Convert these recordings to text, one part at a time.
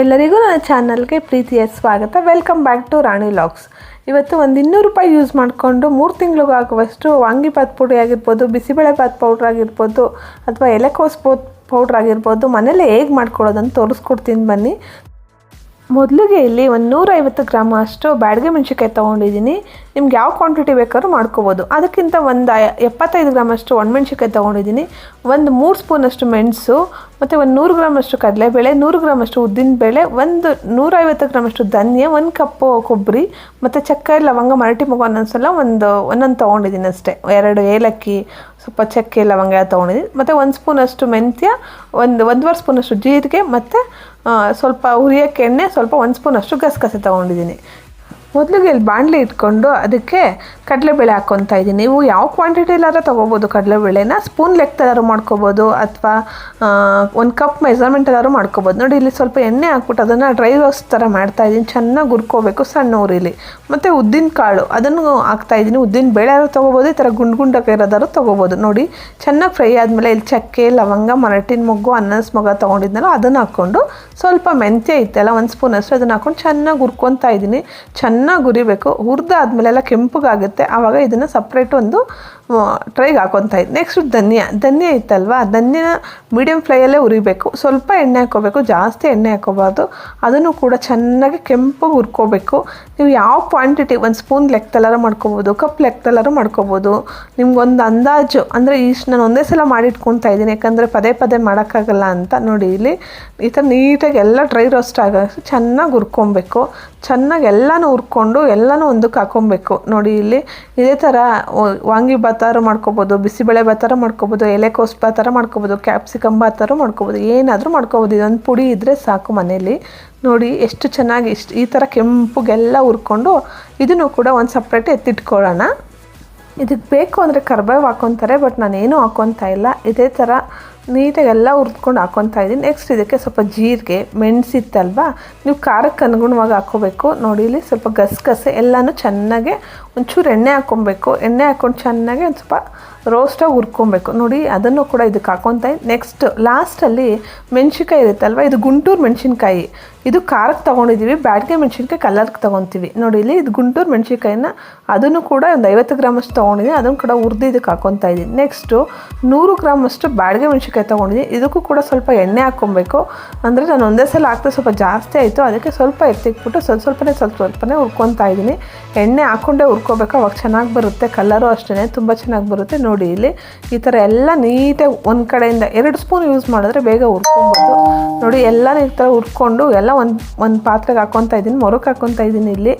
ಎಲ್ಲರಿಗೂ ನನ್ನ ಚಾನಲ್ಗೆ ಪ್ರೀತಿಯ ಸ್ವಾಗತ. ವೆಲ್ಕಮ್ ಬ್ಯಾಕ್ ಟು ರಾಣಿ ಲಾಕ್ಸ್ ಇವತ್ತು ಒಂದು ಇನ್ನೂರು ರೂಪಾಯಿ ಯೂಸ್ ಮಾಡಿಕೊಂಡು ಮೂರು ತಿಂಗಳಿಗಾಗುವಷ್ಟು ವಾಂಗಿಭಾತ್ ಪುಡಿ ಆಗಿರ್ಬೋದು ಬಿಸಿಬೇಳೆಭಾತ್ ಪೌಡ್ರ್ ಆಗಿರ್ಬೋದು, ಅಥವಾ ಎಲೆಕೋಸ್ ಪೌಡ್ರ್ ಆಗಿರ್ಬೋದು, ಮನೆಯಲ್ಲೇ ಹೇಗೆ ಮಾಡ್ಕೊಳ್ಳೋದಂತ ತೋರಿಸ್ಕೊಡ್ತೀನಿ ಬನ್ನಿ. ಮೊದಲಿಗೆ ಇಲ್ಲಿ ಒಂದು ನೂರೈವತ್ತು ಗ್ರಾಮ್ ಅಷ್ಟು ಬ್ಯಾಡ್ಗೆ ಮೆಣಸಿನ್ಕಾಯಿ ತೊಗೊಂಡಿದ್ದೀನಿ. ನಿಮ್ಗೆ ಯಾವ ಕ್ವಾಂಟಿಟಿ ಬೇಕಾದ್ರೂ ಮಾಡ್ಕೋಬೋದು. ಅದಕ್ಕಿಂತ ಒಂದು ಎಪ್ಪತ್ತೈದು ಗ್ರಾಮ್ ಅಷ್ಟು ಒಣಮೆಣ್ಸಿನ್ಕಾಯಿ ತೊಗೊಂಡಿದ್ದೀನಿ. ಒಂದು ಮೂರು ಸ್ಪೂನಷ್ಟು ಮೆಣಸು, ಮತ್ತು ಒಂದು ನೂರು ಗ್ರಾಮಷ್ಟು ಕಡಲೆಬೇಳೆ, ನೂರು ಗ್ರಾಮಷ್ಟು ಉದ್ದಿನಬೇಳೆ ಒಂದು ನೂರೈವತ್ತು ಗ್ರಾಮಷ್ಟು ಧನ್ಯ, ಒಂದು ಕಪ್ಪು ಕೊಬ್ಬರಿ, ಮತ್ತು ಚಕ್ಕೆ, ಲವಂಗ, ಮರಟಿ ಮಗು ಒಂದೊಂದ್ಸಲ ಒಂದು, ಒಂದೊಂದು ತೊಗೊಂಡಿದ್ದೀನಿ ಅಷ್ಟೇ. ಎರಡು ಏಲಕ್ಕಿ, ಸ್ವಲ್ಪ ಚಕ್ಕೆ, ಲವಂಗ ತೊಗೊಂಡಿದ್ದೀನಿ. ಮತ್ತು ಒಂದು ಸ್ಪೂನಷ್ಟು ಮೆಂತ್ಯ, ಒಂದು, ಒಂದೂವರೆ ಸ್ಪೂನಷ್ಟು ಜೀರಿಗೆ, ಮತ್ತು ಸ್ವಲ್ಪ ಹುರಿಯೋಕ್ಕೆ ಎಣ್ಣೆ, ಸ್ವಲ್ಪ ಒಂದು ಸ್ಪೂನಷ್ಟು ಗಸಗಸೆ ತೊಗೊಂಡಿದ್ದೀನಿ. ಮೊದಲಿಗೆ ಇಲ್ಲಿ ಬಾಣಲಿ ಇಟ್ಕೊಂಡು ಅದಕ್ಕೆ ಕಡಲೆಬೇಳೆ ಹಾಕ್ಕೊತಾ ಇದ್ದೀನಿ. ನೀವು ಯಾವ ಕ್ವಾಂಟಿಟಿಲಾದ್ರೂ ತೊಗೋಬೋದು ಕಡಲೆಬೇಳೆನ ಸ್ಪೂನ್ ಲೆಕ್ಕದಾದ್ರು ಮಾಡ್ಕೋಬೋದು ಅಥವಾ ಒಂದು ಕಪ್ ಮೆಜರ್ಮೆಂಟ್ ಎಲ್ಲಾದ್ರು ಮಾಡ್ಕೋಬೋದು. ನೋಡಿ, ಇಲ್ಲಿ ಸ್ವಲ್ಪ ಎಣ್ಣೆ ಹಾಕ್ಬಿಟ್ಟು ಅದನ್ನು ಡ್ರೈ ರೋಸ್ಟ್ ಥರ ಮಾಡ್ತಾ ಇದ್ದೀನಿ. ಚೆನ್ನಾಗಿ ಹುರ್ಕೋಬೇಕು ಸಣ್ಣ ಊರಿಲಿ ಮತ್ತು ಉದ್ದಿನ ಕಾಳು, ಅದನ್ನು ಹಾಕ್ತಾಯಿದ್ದೀನಿ ಉದ್ದಿನ ಬೇಳೆ ತೊಗೋಬೋದು, ಈ ಥರ ಗುಂಡು ಗುಂಡಕ್ಕೆ ಇರೋದಾದ್ರು ತೊಗೋಬೋದು. ನೋಡಿ, ಚೆನ್ನಾಗಿ ಫ್ರೈ ಆದಮೇಲೆ ಇಲ್ಲಿ ಚಕ್ಕೆ, ಲವಂಗ ಮರಟಿನ ಮೊಗ್ಗು, ಅನ್ನಸ್ ಮೊಗ ತೊಗೊಂಡಿದ್ನಲ್ಲ, ಅದನ್ನು ಹಾಕ್ಕೊಂಡು ಸ್ವಲ್ಪ ಮೆಂತ್ಯ ಇತ್ತಲ್ಲ, ಒಂದು ಸ್ಪೂನ್ ಅಷ್ಟು ಅದನ್ನು ಹಾಕ್ಕೊಂಡು ಚೆನ್ನಾಗಿ ಹುರ್ಕೊತಾ ಇದ್ದೀನಿ. ಚೆನ್ನಾಗಿ ಹುರಿಬೇಕು ಹುರಿದಾದ್ಮೇಲೆಲ್ಲ ಕೆಂಪಗಾಗುತ್ತೆ. ಆವಾಗ ಇದನ್ನು ಸಪ್ರೇಟ್ ಒಂದು ಟ್ರೈಗೆ ಹಾಕೊತಾ ಇದ್ದೆ. ನೆಕ್ಸ್ಟ್ ಧನ್ಯ. ಧನ್ಯ ಇತ್ತಲ್ವಾ? ಧನ್ಯನ ಮೀಡಿಯಮ್ ಫ್ಲೈಯಲ್ಲೇ ಹುರಿಬೇಕು ಸ್ವಲ್ಪ ಎಣ್ಣೆ ಹಾಕ್ಕೋಬೇಕು ಜಾಸ್ತಿ ಎಣ್ಣೆ ಹಾಕ್ಕೋಬಾರ್ದು ಅದನ್ನು ಕೂಡ ಚೆನ್ನಾಗಿ ಕೆಂಪಗೆ ಹುರ್ಕೋಬೇಕು. ನೀವು ಯಾವ ಕ್ವಾಂಟಿಟಿ ಒಂದು ಸ್ಪೂನ್ ಲೆಕ್ಕದಲ್ಲಾರು ಮಾಡ್ಕೋಬೋದು ಕಪ್ ಲೆಕ್ಕದಲ್ಲಾರು ಮಾಡ್ಕೋಬೋದು. ನಿಮ್ಗೊಂದು ಅಂದಾಜು. ಅಂದರೆ ಇಷ್ಟು ನಾನು ಒಂದೇ ಸಲ ಮಾಡಿಟ್ಕೊತಾ ಇದ್ದೀನಿ. ಯಾಕಂದರೆ ಪದೇ ಪದೇ ಮಾಡೋಕ್ಕಾಗಲ್ಲ ಅಂತ ನೋಡಿ ಇಲ್ಲಿ. ಈ ಥರ ನೀಟಾಗಿ ಎಲ್ಲ ಡ್ರೈ ರೋಸ್ಟ್ ಆಗೋ ಚೆನ್ನಾಗಿ ಹುರ್ಕೊಬೇಕು. ಚೆನ್ನಾಗಿ ಎಲ್ಲನೂ ಹುರ್ಕೊಂಡು ಎಲ್ಲನೂ ಒಂದಕ್ಕೆ ಹಾಕೊಬೇಕು. ನೋಡಿ ಇಲ್ಲಿ. ಇದೇ ಥರ ವಾಂಗಿ ಬಾತಾರು ಮಾಡ್ಕೋಬೋದು ಬಿಸಿಬೇಳೆ ಬಾತಾರು ಮಾಡ್ಕೋಬೋದು, ಎಲೆಕೋಸ್ ಬಾತಾರು ಮಾಡ್ಕೋಬೋದು ಕ್ಯಾಪ್ಸಿಕಮ್ ಬಾತಾರು ಮಾಡ್ಕೋಬೋದು, ಏನಾದರೂ ಮಾಡ್ಕೋಬೋದು. ಇದೊಂದು ಪುಡಿ ಇದ್ದರೆ ಸಾಕು ಮನೇಲಿ ನೋಡಿ ಎಷ್ಟು ಚೆನ್ನಾಗಿ ಇಷ್ಟು ಈ ಥರ ಕೆಂಪುಗೆಲ್ಲ ಹುರ್ಕೊಂಡು ಇದನ್ನು ಕೂಡ ಒಂದು ಸಪ್ರೇಟ್ ಎತ್ತಿಟ್ಕೊಳ್ಳೋಣ. ಇದಕ್ಕೆ ಬೇಕು ಅಂದರೆ ಕರ್ಬೇವು ಹಾಕೊತಾರೆ, ಬಟ್ ನಾನೇನು ಹಾಕೊತಾ ಇಲ್ಲ. ಇದೇ ಥರ ನೀಟಾಗಿ ಎಲ್ಲ ಹುರ್ದ್ಕೊಂಡು ಹಾಕ್ಕೊತಾ ಇದ್ದೀನಿ. ನೆಕ್ಸ್ಟ್ ಇದಕ್ಕೆ ಸ್ವಲ್ಪ ಜೀರಿಗೆ ಮೆಣಸಿತ್ತಲ್ವಾ ನೀವು ಖಾರಕ್ಕೆ ಅನುಗುಣವಾಗಿ ಹಾಕ್ಕೋಬೇಕು. ನೋಡಿ, ಇಲ್ಲಿ ಸ್ವಲ್ಪ ಗಸಗಸೆ ಎಲ್ಲನೂ ಚೆನ್ನಾಗೆ ಒಂಚೂರು ಎಣ್ಣೆ ಹಾಕ್ಕೊಬೇಕು ಎಣ್ಣೆ ಹಾಕ್ಕೊಂಡು ಚೆನ್ನಾಗಿ ಒಂದು ಸ್ವಲ್ಪ ರೋಸ್ಟಾಗಿ ಹುರ್ಕೊಬೇಕು. ನೋಡಿ, ಅದನ್ನು ಕೂಡ ಇದಕ್ಕೆ ಹಾಕೊತಾ ನೆಕ್ಸ್ಟ್ ಲಾಸ್ಟಲ್ಲಿ ಮೆಣಸಿನ್ಕಾಯಿ ಇರುತ್ತಲ್ವ ಇದು ಗುಂಟೂರು ಮೆಣಸಿನ್ಕಾಯಿ. ಇದು ಖಾರಕ್ಕೆ ತೊಗೊಂಡಿದ್ದೀವಿ, ಬ್ಯಾಡಿಗೆ ಮೆಣಸಿನ್ಕಾಯಿ ಕಲರ್ಗೆ ತೊಗೊತೀವಿ. ನೋಡಿ, ಇಲ್ಲಿ ಇದು ಗುಂಟೂರು ಮೆಣಸಿನ್ಕಾಯಿನ ಅದನ್ನು ಕೂಡ ಒಂದು ಐವತ್ತು ಗ್ರಾಮಷ್ಟು ತೊಗೊಂಡಿದ್ದೀನಿ. ಅದನ್ನು ಕೂಡ ಹುರಿದು ಇದಕ್ಕೆ ಹಾಕೊತಾ ಇದ್ದೀನಿ. ನೆಕ್ಸ್ಟು ನೂರು ಗ್ರಾಮಷ್ಟು ಬ್ಯಾಡಿಗೆ ಮೆಣಸಿನ್ಕಾಯಿ ತೊಗೊಂಡಿದ್ದೀನಿ. ಇದಕ್ಕೂ ಕೂಡ ಸ್ವಲ್ಪ ಎಣ್ಣೆ ಹಾಕ್ಕೊಬೇಕು ಅಂದರೆ ನಾನು ಒಂದೇ ಸಲ ಹಾಕ್ತಾ ಸ್ವಲ್ಪ ಜಾಸ್ತಿ ಆಯಿತು. ಅದಕ್ಕೆ ಸ್ವಲ್ಪ ಎತ್ತಿಕ್ಬಿಟ್ಟು ಸ್ವಲ್ಪ ಸ್ವಲ್ಪನೇ ಸ್ವಲ್ಪ ಸ್ವಲ್ಪನೇ ಹುರ್ಕೊತಾ ಇದ್ದೀನಿ. ಎಣ್ಣೆ ಹಾಕ್ಕೊಂಡೇ ಹುರ್ಕೋಬೇಕು. ಅವಾಗ ಚೆನ್ನಾಗಿ ಬರುತ್ತೆ. ಕಲರು ಅಷ್ಟೇ ತುಂಬ ಚೆನ್ನಾಗಿ ಬರುತ್ತೆ. ನೋಡಿ. ಇಲ್ಲಿ ಈ ಥರ ಎಲ್ಲ ನೀಟಾಗಿ ಒಂದು ಕಡೆಯಿಂದ ಎರಡು ಸ್ಪೂನ್ ಯೂಸ್ ಮಾಡಿದ್ರೆ ಬೇಗ ಹುರ್ಕೊಬೋದು ನೋಡಿ ಎಲ್ಲ ಈ ಥರ ಹುರ್ಕೊಂಡು ಎಲ್ಲ ಒಂದು ಒಂದು ಪಾತ್ರೆಗೆ ಹಾಕ್ಕೊತಾ ಇದ್ದೀನಿ ಮೊರಕ್ಕೆ ಹಾಕ್ಕೊತಾ ಇದ್ದೀನಿ ಇಲ್ಲಿ.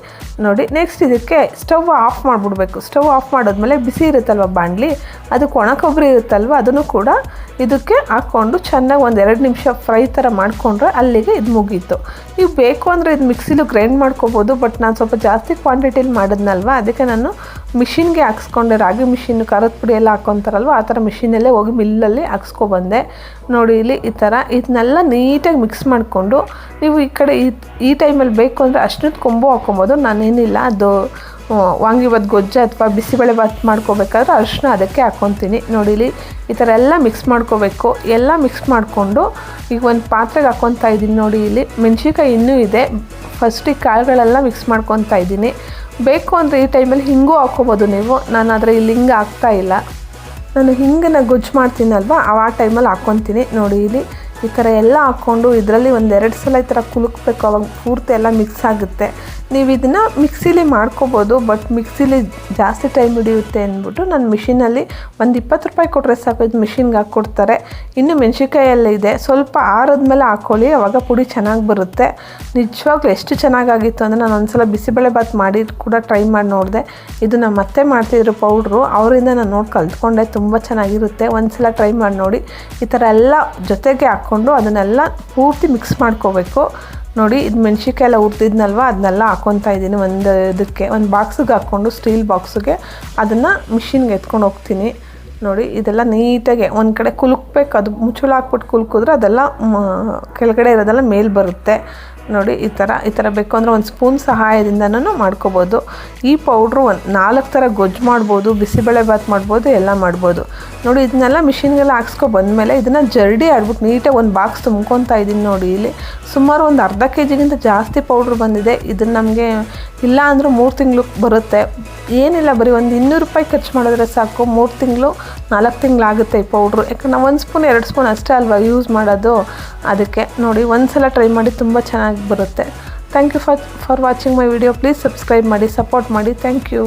ನೋಡಿ ನೆಕ್ಸ್ಟ್ ಇದಕ್ಕೆ ಸ್ಟವ್ ಆಫ್ ಮಾಡಿಬಿಡ್ಬೇಕು. ಸ್ಟವ್ ಆಫ್ ಮಾಡಿದ್ಮೇಲೆ ಬಿಸಿ ಇರುತ್ತಲ್ವ ಬಾಂಡ್ಲಿ ಅದಕ್ಕೆ ಒಣ ಕೊಬ್ಬರಿ ಇರುತ್ತಲ್ವ, ಅದನ್ನು ಕೂಡ ಇದಕ್ಕೆ ಹಾಕ್ಕೊಂಡು ಚೆನ್ನಾಗಿ ಒಂದು ಎರಡು ನಿಮಿಷ ಫ್ರೈ ಥರ ಮಾಡಿಕೊಂಡ್ರೆ ಅಲ್ಲಿಗೆ ಇದು ಮುಗೀತು. ನೀವು ಬೇಕು ಅಂದರೆ ಇದು ಮಿಕ್ಸಿಲು ಗ್ರೈಂಡ್ ಮಾಡ್ಕೋಬೋದು ಬಟ್ ನಾನು ಸ್ವಲ್ಪ ಜಾಸ್ತಿ ಕ್ವಾಂಟಿಟಿಲಿ ಮಾಡಿದ್ನಲ್ವ, ಅದಕ್ಕೆ ನಾನು ಮಿಷಿನ್ಗೆ ಹಾಕ್ಸ್ಕೊಂಡೆ, ರಾಗಿ ಮಿಷಿನ್ ಖಾರದ ಪುಡಿ ಎಲ್ಲ ಹಾಕ್ಕೊತಾರಲ್ವ ಆ ಥರ ಮಿಷಿನಲ್ಲೇ ಹೋಗಿ ಮಿಲ್ಲಲ್ಲಿ ಹಾಕ್ಸ್ಕೊಬಂದೆ ನೋಡಿ ಇಲ್ಲಿ ಈ ಥರ ಇದನ್ನೆಲ್ಲ ನೀಟಾಗಿ ಮಿಕ್ಸ್ ಮಾಡಿಕೊಂಡು, ನೀವು ಈ ಕಡೆ ಈ ಈ ಟೈಮಲ್ಲಿ ಬೇಕು ಅಂದರೆ ಅಷ್ಟೊಂದು ಕೊಂಬು ಹಾಕ್ಕೊಬೋದು ನಾನೇನಿಲ್ಲ, ಅದು ವಾಂಗಿಭಾತ್ ಗೊಜ್ಜು ಅಥವಾ ಬಿಸಿಬೇಳೆ ಭಾತ್ ಮಾಡ್ಕೋಬೇಕಾದ್ರೆ ಅರಿಶಿನ ಅದಕ್ಕೆ ಹಾಕ್ಕೊತೀನಿ ನೋಡಿ ಇಲ್ಲಿ ಈ ಥರ ಎಲ್ಲ ಮಿಕ್ಸ್ ಮಾಡ್ಕೋಬೇಕು. ಎಲ್ಲ ಮಿಕ್ಸ್ ಮಾಡಿಕೊಂಡು ಈಗ ಒಂದು ಪಾತ್ರೆಗೆ ಹಾಕ್ಕೊತಾ ಇದ್ದೀನಿ ನೋಡಿ ಇಲ್ಲಿ. ಮೆಣಸಿನ್ಕಾಯಿ ಇನ್ನೂ ಇದೆ. ಫಸ್ಟಿಗೆ ಕಾಳುಗಳೆಲ್ಲ ಮಿಕ್ಸ್ ಮಾಡ್ಕೊತಾ ಇದ್ದೀನಿ. ಬೇಕು ಅಂದರೆ ಈ ಟೈಮಲ್ಲಿ ಹಿಂಗೂ ಹಾಕ್ಕೋಬೋದು ನೀವು. ನಾನು ಆದರೆ ಇಲ್ಲಿ ಹಿಂಗೆ ಹಾಕ್ತಾ ಇಲ್ಲ. ನಾನು ಹಿಂಗನ್ನ ಗುಜ್ಜು ಮಾಡ್ತೀನಲ್ವ? ಆ ಟೈಮಲ್ಲಿ ಹಾಕ್ಕೊತೀನಿ. ನೋಡಿ ಇಲ್ಲಿ ಈ ಥರ ಎಲ್ಲ ಹಾಕ್ಕೊಂಡು ಇದರಲ್ಲಿ ಒಂದೆರಡು ಸಲ ಈ ಥರ ಕುಲುಕ್ಬೇಕು, ಅವಾಗ ಪೂರ್ತಿ ಎಲ್ಲ ಮಿಕ್ಸ್ ಆಗುತ್ತೆ. ನೀವು ಇದನ್ನು ಮಿಕ್ಸಿಲಿ ಮಾಡ್ಕೋಬೋದು ಬಟ್ ಮಿಕ್ಸಿಲಿ ಜಾಸ್ತಿ ಟೈಮ್ ಹಿಡಿಯುತ್ತೆ ಅಂದ್ಬಿಟ್ಟು ನಾನು ಮಿಷಿನಲ್ಲಿ ಒಂದು ಇಪ್ಪತ್ತು ರೂಪಾಯಿ ಕೊಟ್ಟರೆ ಸಾಕು, ಇದು ಮಿಷಿನ್ಗೆ ಹಾಕ್ಕೊಡ್ತಾರೆ. ಇನ್ನು ಮೆಣಸಿನ್ಕಾಯೆಲ್ಲ ಇದೆ. ಸ್ವಲ್ಪ ಆರದ್ಮೇಲೆ ಹಾಕ್ಕೊಳ್ಳಿ ಅವಾಗ ಪುಡಿ ಚೆನ್ನಾಗಿ ಬರುತ್ತೆ. ನಿಜವಾಗ್ಲೂ ಎಷ್ಟು ಚೆನ್ನಾಗಾಗಿತ್ತು ಅಂದರೆ ನಾನು ಒಂದ್ಸಲ ಬಿಸಿಬೇಳೆ ಭಾತ್ ಮಾಡಿ ಕೂಡ ಟ್ರೈ ಮಾಡಿ ನೋಡಿದೆ. ಇದು ನಮ್ಮ ಮತ್ತೆ ಮಾಡ್ತಿದ್ರು ಪೌಡ್ರು, ಅವರಿಂದ ನಾನು ನೋಡಿ ಕಲ್ತ್ಕೊಂಡೆ, ತುಂಬ ಚೆನ್ನಾಗಿರುತ್ತೆ. ಒಂದು ಸಲ ಟ್ರೈ ಮಾಡಿ ನೋಡಿ. ಈ ಥರ ಎಲ್ಲ ಜೊತೆಗೆ ಹಾಕ್ಕೊಂಡು ಅದನ್ನೆಲ್ಲ ಪೂರ್ತಿ ಮಿಕ್ಸ್ ಮಾಡ್ಕೋಬೇಕು. ನೋಡಿ, ಇದು ಮೆಣಸಿಕಾಯಿ ಎಲ್ಲ ಹುರಿದಿದ್ನಲ್ವ? ಅದನ್ನೆಲ್ಲ ಹಾಕ್ಕೊತಾ ಇದ್ದೀನಿ. ಒಂದು ಇದಕ್ಕೆ, ಒಂದು ಬಾಕ್ಸಿಗೆ ಹಾಕ್ಕೊಂಡು ಸ್ಟೀಲ್ ಬಾಕ್ಸಿಗೆ ಅದನ್ನು ಮಿಷಿನ್ಗೆ ಎತ್ಕೊಂಡು ಹೋಗ್ತೀನಿ. ನೋಡಿ, ಇದೆಲ್ಲ ನೀಟಾಗಿ ಒಂದು ಕಡೆ ಕುಲುಕ್ಬೇಕು. ಅದು ಮುಚ್ಚಳ ಹಾಕ್ಬಿಟ್ಟು ಕುಲ್ಕಿದ್ರೆ ಅದೆಲ್ಲ ಕೆಳಗಡೆ ಇರೋದೆಲ್ಲ ಮೇಲೆ ಬರುತ್ತೆ. ನೋಡಿ, ಈ ಥರ ಈ ಥರ ಬೇಕು ಅಂದರೆ ಒಂದು ಸ್ಪೂನ್ ಸಹಾಯದಿಂದನೂ ಮಾಡ್ಕೋಬೋದು. ಈ ಪೌಡ್ರು ಒಂದು ನಾಲ್ಕು ಥರ ಗೊಜ್ಜು ಮಾಡ್ಬೋದು ಬಿಸಿಬೇಳೆ ಬಾತ್ ಮಾಡ್ಬೋದು, ಎಲ್ಲ ಮಾಡ್ಬೋದು. ನೋಡಿ, ಇದನ್ನೆಲ್ಲ ಮಿಷಿನ್ಗೆಲ್ಲ ಹಾಕ್ಸ್ಕೊ ಬಂದಮೇಲೆ ಇದನ್ನು ಜರ್ಡಿ ಆಡ್ಬಿಟ್ಟು ನೀಟಾಗಿ ಒಂದು ಬಾಕ್ಸ್ ತುಂಬ್ಕೊತಾ ಇದ್ದೀನಿ ನೋಡಿ ಇಲ್ಲಿ. ಸುಮಾರು ಒಂದು ಅರ್ಧ ಕೆ ಜಿಗಿಂತ ಜಾಸ್ತಿ ಪೌಡ್ರ್ ಬಂದಿದೆ. ಇದನ್ನು ನಮಗೆ ಇಲ್ಲ ಅಂದರೂ ಮೂರು ತಿಂಗಳು ಬರುತ್ತೆ. ಏನಿಲ್ಲ, ಬರೀ ಒಂದು ಇನ್ನೂರು ರೂಪಾಯಿ ಖರ್ಚು ಮಾಡಿದ್ರೆ ಸಾಕು. ಮೂರು ತಿಂಗಳು ನಾಲ್ಕು ತಿಂಗಳಾಗುತ್ತೆ ಈ ಪೌಡ್ರು ಯಾಕಂದ್ರೆ ಒಂದು ಸ್ಪೂನ್ ಎರಡು ಸ್ಪೂನ್ ಅಷ್ಟೇ ಅಲ್ವಾ ಯೂಸ್ ಮಾಡೋದು? ಅದಕ್ಕೆ ನೋಡಿ ಒಂದು ಸಲ ಟ್ರೈ ಮಾಡಿ ತುಂಬ ಚೆನ್ನಾಗಿ ಬರುತ್ತೆ. Thank you for for watching my video please subscribe ಮಾಡಿ ಸಪೋರ್ಟ್ ಮಾಡಿ. Thank you